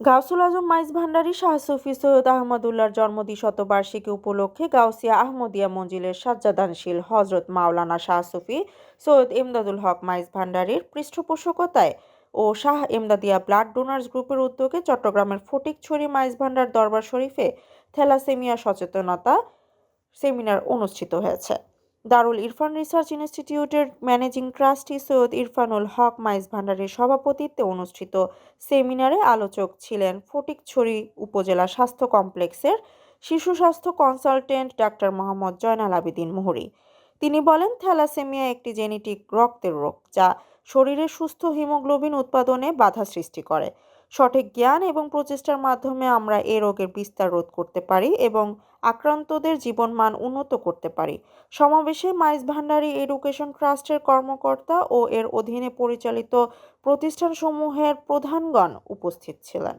গাউসুল আজম মাইজ ভান্ডারী শাহ সুফি সৈয়দ আহমদুল্লাহর জন্মদি শতবার্ষিকী উপলক্ষে গাউসিয়া আহমদিয়া মঞ্জিলের সাজ্জাদানশীল হজরত মাওলানা শাহ সুফি, সৈয়দ ইমদাদুল হক মাইজ ভান্ডারীর পৃষ্ঠপোষকতায় ও শাহ ইমদাদিয়া ব্লাড ডোনার্স গ্রুপের উদ্যোগে চট্টগ্রামের ফটিকছড়ি মাইজ ভান্ডার দরবার শরীফে থ্যালাসেমিয়া সচেতনতা সেমিনার অনুষ্ঠিত হয়েছে। দারুল ইরফান রিসার্চ ইনস্টিটিউটের ম্যানেজিং ট্রাস্টি সৈয়দ ইরফানুল হক মাইজ ভান্ডারের সভাপতিত্বে অনুষ্ঠিত সেমিনারে আলোচক ছিলেন ফটিকছড়ি উপজেলা স্বাস্থ্য কমপ্লেক্সের শিশু স্বাস্থ্য কনসালটেন্ট ডাক্তার মোহাম্মদ জয়নাল আবেদিন মুহুরী। তিনি বলেন, থ্যালাসেমিয়া একটি জেনেটিক রক্তের রোগ যা শরীরে সুস্থ হিমোগ্লোবিন উৎপাদনে বাধা সৃষ্টি করে। সঠিক জ্ঞান এবং প্রচেষ্টার মাধ্যমে আমরা এ রোগের বিস্তার রোধ করতে পারি এবং আক্রান্তদের জীবনমান উন্নত করতে পারি। সমাবেশে মাইস ভান্ডারী এডুকেশন ট্রাস্টের কর্মকর্তা ও এর অধীনে পরিচালিত প্রতিষ্ঠানসমূহের প্রধানগণ উপস্থিত ছিলেন।